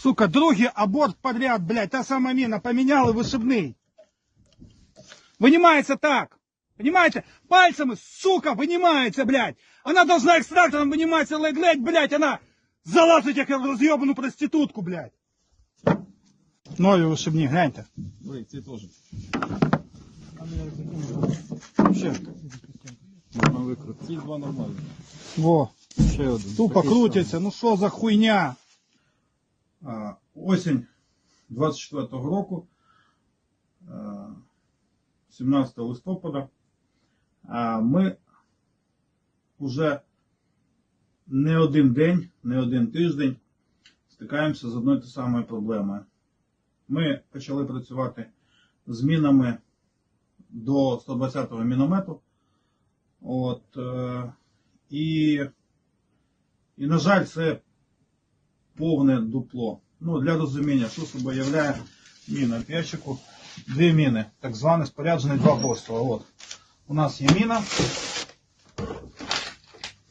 Сука, другий аборт подряд, блядь, та сама міна, поміняли вишибний. Винимается так. Понимаете? Пальцами, сука, вынимается, блядь. Она должна экстрактором выниматься, ледь-ледь, блядь, она залазить, як роз'єбану проститутку, блядь. Нові вишибні, гляньте. Ой, ці теж. Ще. Можна викрути. Ці два нормальні. Во. Ще один. Тупо Такий крутяться, ну що за хуйня? Осінь 24-го року, 17 листопада, ми вже не один день, не один тиждень стикаємося з одною та самою проблемою. Ми почали працювати з мінами до 120-го міномету. От, е, і і, на жаль, це повне дупло. Ну, для розуміння, що собою являє міна. В ящику дві міни, так звані споряджені два постріли. От. У нас є міна.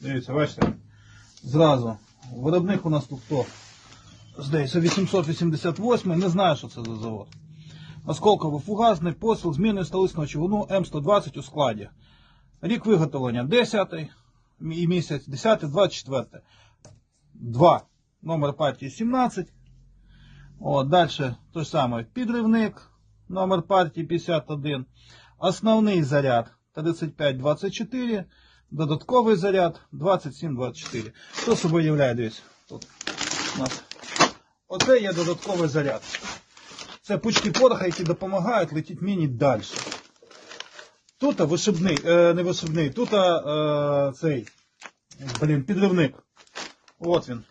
Дивіться, бачите? Зразу. Виробник у нас тут хто? Здається, 888, не знаю, що це за завод. Осколково-фугасний постріл зміною столичного човуну М120 у складі. Рік виготовлення 10 і місяць 10, 24. 2. Номер партії 17. О, далі той самий підривник. Номер партії 51. Основний заряд 35-24. Додатковий заряд 27-24. Що собою являє, дивіться. Тут у нас. Оце є додатковий заряд. Це пучки пороха, які допомагають летіти міні далі. Тут вишибний, е, не вишибний, тут е, цей, блін, підривник. От він.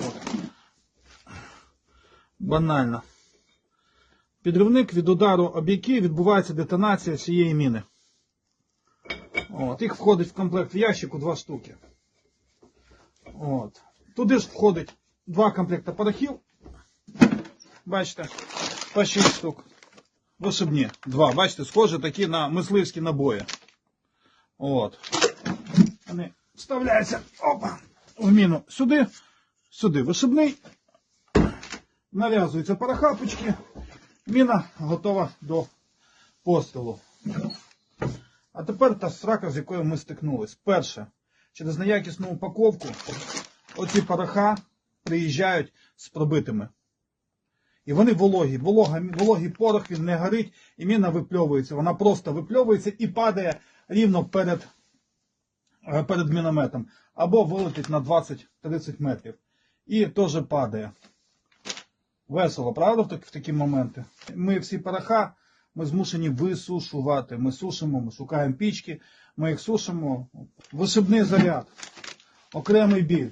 От. Банально. Підривник від удару об який відбувається детонація цієї міни. От. Їх входить в комплект в ящику два штуки. От. Туди ж входить два комплекти порохів. Бачите, по 6 штук. Вишибні. Два. Бачите, схожі такі на мисливські набої. От. Вони вставляються опа, в міну сюди, сюди вишибний. Нав'язуються порохапочки. Міна готова до пострілу. А тепер та срака, з якою ми стикнулись. Перше, через неякісну упаковку оці пороха приїжджають з пробитими. І вони вологі. Волога, вологий порох він не горить, і міна випльовується. Вона просто випльовується і падає рівно перед, е, перед мінометом. Або вилетить на 20-30 метрів. І теж падає. Весело, правда, в, так, в такі моменти? Ми всі пороха ми змушені висушувати. Ми сушимо, ми шукаємо пічки, ми їх сушимо. Вишибний заряд. Окремий біль.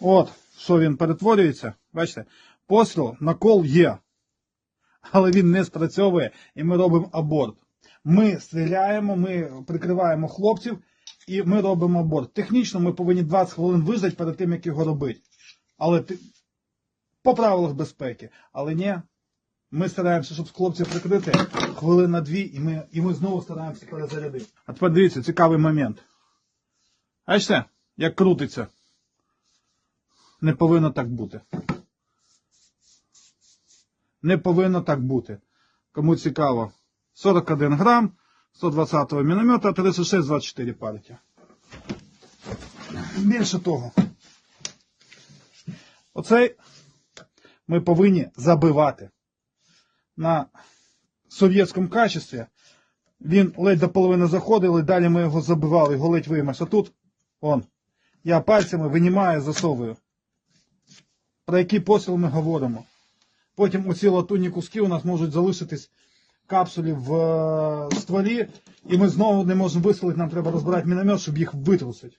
От, що він перетворюється. Бачите, постріл на кол є. Але він не спрацьовує і ми робимо аборт. Ми стріляємо, ми прикриваємо хлопців і ми робимо аборт. Технічно ми повинні 20 хвилин виждати перед тим, як його робити. Але. По правилах безпеки. Але ні, ми стараємося, щоб хлопців прикрити хвилин на дві, і ми, і ми знову стараємося перезарядити. А тепер дивіться, цікавий момент. Бачите, як крутиться. Не повинно так бути. Не повинно так бути. Кому цікаво, 41 грам 120-го міномета, 36-24 партія. Більше того, оцей ми повинні забивати. На совєтському качестві він ледь до половини заходив, і далі ми його забивали, його ледь виймеш. А тут, он, я пальцями винімаю, засовую. Про який посіл ми говоримо. Потім оці латунні куски у нас можуть залишитись капсулі в е, стволі, і ми знову не можемо вистрілити, нам треба розбирати міномет, щоб їх витрусити.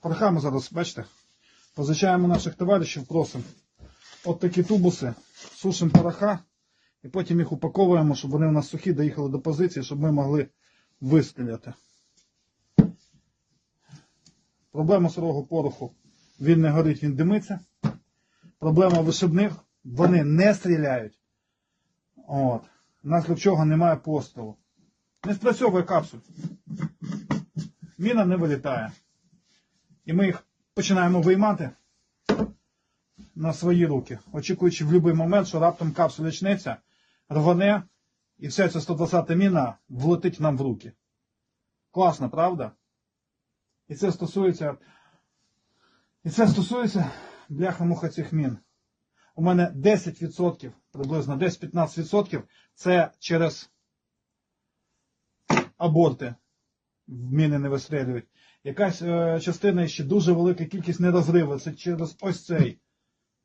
Порохами зараз, бачите, позичаємо наших товаришів, просимо. От такі тубуси, сушимо пороха, і потім їх упаковуємо, щоб вони у нас сухі доїхали до позиції, щоб ми могли вистріляти. Проблема сирого пороху. Він не горить, він димиться. Проблема вишибних, вони не стріляють. От. Наслідок чого немає пострілу. Не спрацьовує капсуль. Міна не вилітає. І ми їх починаємо виймати на свої руки, очікуючи в будь-який момент, що раптом капсуля очнеться, рване, і вся ця 120 міна влетить нам в руки. Класно, правда? І це стосується. І це стосується бляха-муха цих мін. У мене 10%, приблизно 10-15% це через аборти міни не вистрілюють. Якась е, частина ще дуже велика кількість нерозриву. Це через ось цей.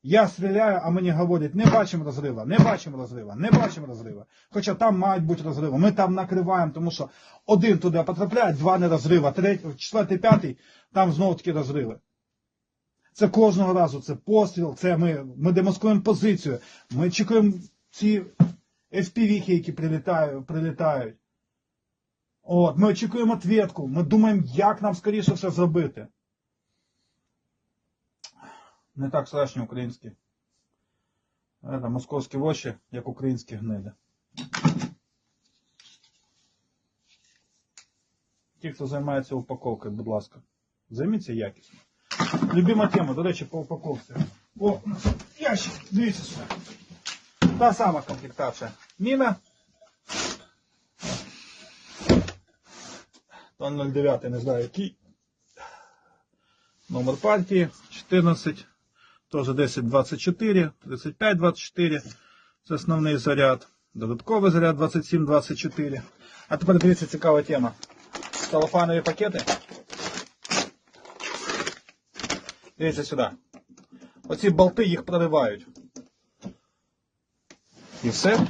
Я стріляю, а мені говорять, не бачимо розрива, не бачимо розрива, не бачимо розрива. Хоча там мають бути розриви. Ми там накриваємо, тому що один туди потрапляє, два не розрива, третій, четвертий, п'ятий, там знову таки розриви. Це кожного разу, це постріл, це ми, ми демаскуємо позицію, ми чекаємо ці FPV, які прилітають, прилітають. От, ми очікуємо ответку, ми думаємо, як нам скоріше все зробити. Не так страшні українські. Це, московські воші, як українські гниди. Ті, хто займається упаковкою, будь ласка, займіться якісно. Любима тема, до речі, по упаковці. О, ящик, дивіться сюди. Та сама комплектація. Міна. 09, не знаю який. Номер партії 14, теж 1024, 3524. Це основний заряд. Додатковий заряд 2724. А тепер дивіться цікава тема. Целофанові пакети. Дивіться сюди. Оці болти їх проривають. І все.